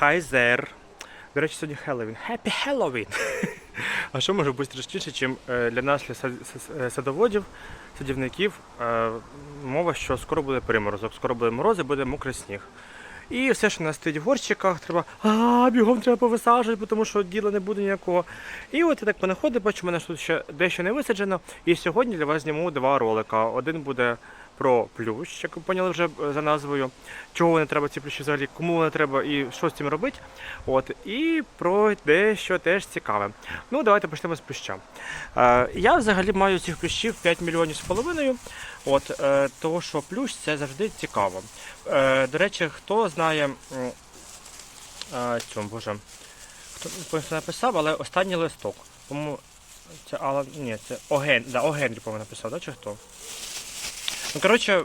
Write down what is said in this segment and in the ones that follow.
There. До речі, сьогодні Хеллоуін. Happy Halloween! а що може бути страшніше, ніж для нас, для е, садоводів, садівників, е, мова, що скоро буде приморозок, скоро буде морози, буде мокрий сніг. І все, що у нас стоїть в горщиках, треба а, бігом треба повисаджувати, тому що діла не буде ніякого. І от я так понаходив, бачу, в мене тут ще дещо не висаджено. І сьогодні для вас зніму два ролика. Один буде про плющ, як ви поняли вже е, за назвою, чого вони треба ці плющі взагалі, кому вони треба і що з цим робити. От, і про дещо теж цікаве. Ну, давайте почнемо з плюща. Е, я взагалі маю цих плющів 5 мільйонів з половиною. От, е, того, що плющ це завжди цікаво. Е, до речі, хто знає е, цьому, боже, хто не написав, але останній листок. Тому це Алан, ні, це Оген, да, Огенрі, по-моєму, написав, да, чи хто? Ну, коротше,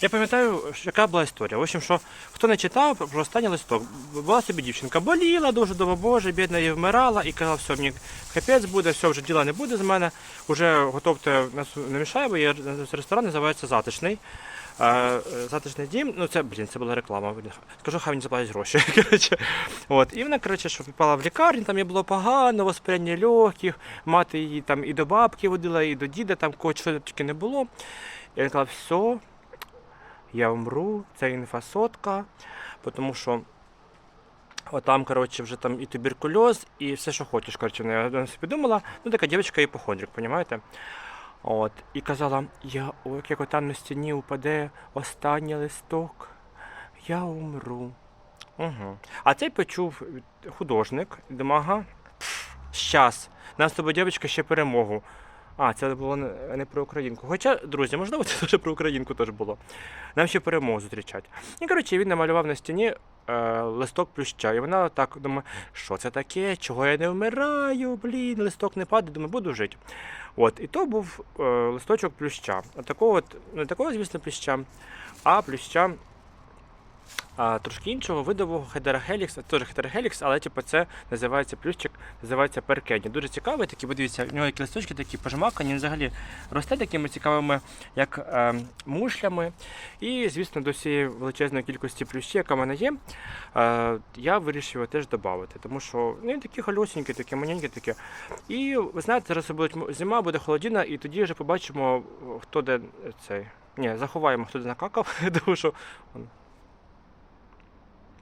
я пам'ятаю, яка була історія. В общем, що хто не читав про останній листок, була собі дівчинка, боліла дуже дома, боже, бідна і вмирала, і казала, все, мені капець буде, все, вже діла не буде з мене, вже готовте не мішає, бо є ресторан, називається Затишний. Е, Затишний дім, ну це, блін, це була реклама. Скажу, хай мені заплатять гроші. коротше. От. І вона, коротше, що попала в лікарню, там їй було погано, воспряння легких, мати її там і до бабки водила, і до діда, там кого чого тільки не було. І він казав, все, я вмру, це інфасотка, тому що отам, коротше, вже там і туберкульоз, і все, що хочеш. Коротше, вона собі думала, ну така дівчинка іпохондрик, розумієте? От, і казала, я, ой, як там на стіні упаде останній листок, я умру. Угу. А цей почув художник, і думав, ага, щас, нас з тобою дівчинка ще перемогу. А, це було не про українку. Хоча, друзі, можливо, це теж про українку теж було. Нам ще перемогу зустрічать. І коротше, він намалював на стіні е, листок плюща. І вона так думає, що це таке, чого я не вмираю, блін, листок не падає, думаю, буду жити. От, і то був е, листочок плюща. От такого, не такого, звісно, плюща, а плюща а, трошки іншого видового хедерахелікс, теж хедерахелікс, але типу, це називається плющик, називається перкені. Дуже цікавий, такий, подивіться, в нього які листочки такі пожмакані, взагалі росте такими цікавими, як е, мушлями. І, звісно, до цієї величезної кількості плющів, яка в мене є, е, я вирішив його теж додати, тому що ну, він такий холюсенький, такий маленький такі. І ви знаєте, зараз буде зима, буде холодина, і тоді вже побачимо, хто де цей. Ні, заховаємо, хто де накакав, тому що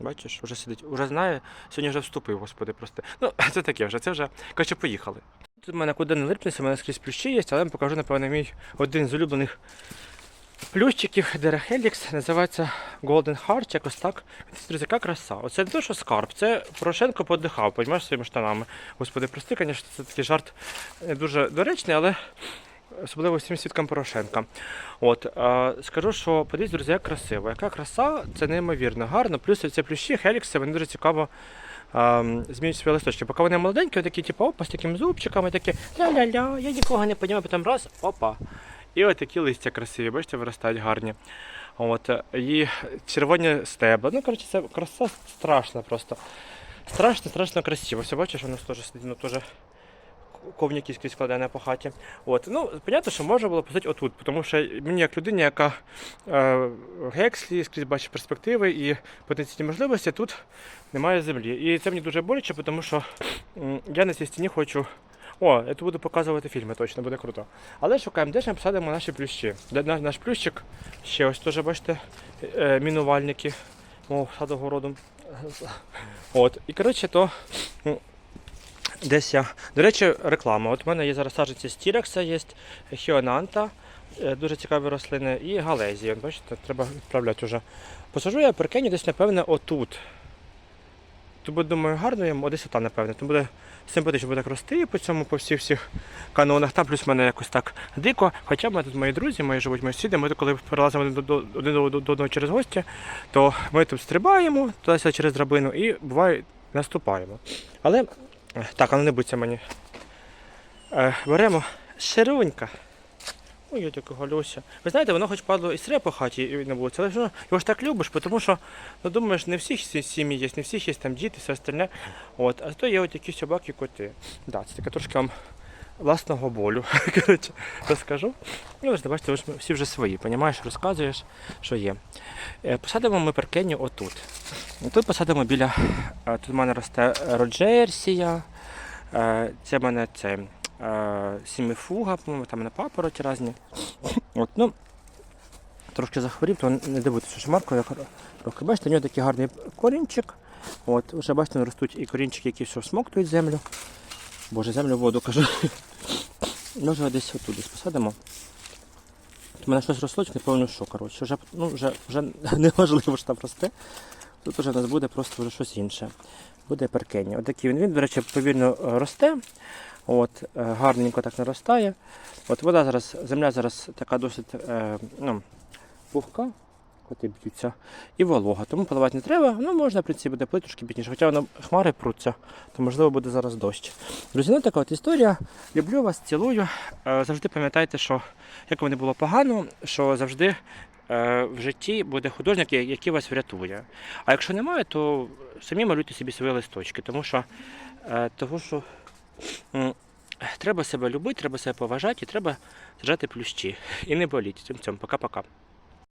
Бачиш, вже сидить, вже знає, сьогодні вже вступив, господи, прости. Ну, це таке вже, це вже. Коротше, поїхали. Тут в мене куди не липнеться, в мене скрізь плющі є, але я вам покажу, напевно, мій один з улюблених плющиків Дерахелікс, називається Golden Heart, якось так. Друзі, яка краса. Оце не те, що скарб, це Порошенко подихав, понімаєш, своїми штанами. Господи, прости, звісно, це такий жарт не дуже доречний, але особливо всім свідкам Порошенка. От, скажу, що подивіться, друзі, як красиво. Яка краса, це неймовірно гарно. Плюс ці плющі, хелікси, вони дуже цікаво е, змінюють свої листочки. Поки вони маленькі, такі, типу, опа, з такими зубчиками, такі ля-ля-ля, я нікого не розумію, потім раз, опа. І от такі листя красиві, бачите, виростають гарні. От, і червоні стебла. Ну, коротше, це краса страшна просто. Страшно, страшно красиво. Все бачиш, воно теж сидить, ну, теж ковняки скрізь складене по хаті. От. Ну, понятно, що можна було посадити отут, тому що мені як людині, яка е, гекслі, скрізь бачить перспективи і потенційні можливості, тут немає землі. І це мені дуже боляче, тому що я на цій стіні хочу. О, я тут буду показувати фільми, точно буде круто. Але шукаємо, де ж ми посадимо наші плющі. Наш, наш плющик? Ще ось теж, бачите, е, мінувальники мого садогороду. От. І коротше, то м, Десь я. До речі, реклама. От у мене є зараз саджанці стірекса, є хіонанта, е, дуже цікаві рослини, і галезія. Бачите, треба відправляти вже. Посажу я перкені десь, напевне, отут. Тут буде, думаю, гарно йому, десь отам, напевне. Тут буде симпатично буде так рости по цьому, по всіх всіх канонах. Там плюс в мене якось так дико. Хоча в мене тут мої друзі, мої живуть мої сусіди, ми коли перелазимо один до, один до, до одного через гості, то ми тут стрибаємо, туди через драбину і буває наступаємо. Але Так, а ну не будьте мені. Е, беремо ширунька. Ой, я таке голюся. Ви знаєте, воно хоч падало і сре по хаті і не було. Але ж ну, його ж так любиш, тому що ну, думаєш, не всіх сім'ї є, не всіх є там діти, все остальне. От, а то є от якісь собаки коти. Да, це таке трошки вам власного болю. Коротше, розкажу. Ну, ви ж бачите, ви ж всі вже свої, понімаєш, розказуєш, що є. Е, Посадимо ми перкеню отут. Тут посадимо біля. е, Тут в мене росте роджерсія. е, Це в мене це сіміфуга, по-моєму, там на папороті різні. От, ну, трошки захворів, то не дивуйтесь, що Марко як трохи. Бачите, у нього такий гарний корінчик. От, вже бачите, ростуть і корінчики, які все смоктують землю. Боже, землю воду кажу. Може десь отут десь посадимо. У мене щось росло, не пам'ятаю що, коротше. Вже, ну, вже, вже неважливо, що там росте. Тут вже у нас буде просто вже щось інше. Буде перкення. Отакий він, він, до речі, повільно е, росте. От, е, гарненько так наростає. От вода зараз, земля зараз така досить е, ну, пухка, коти б'ються, і волога. Тому поливати не треба. Ну, можна, в принципі, буде плити трошки пізніше. Хоча воно хмари пруться, то можливо буде зараз дощ. Друзі, ну така от історія. Люблю вас, цілую. Е, Завжди пам'ятайте, що як не було погано, що завжди е, в житті буде художник, який вас врятує. А якщо немає, то самі малюйте собі свої листочки, тому що, е, того, що треба себе любити, треба себе поважати і треба сажати плющі. І не боліть. Цьом-цьом. Пока-пока.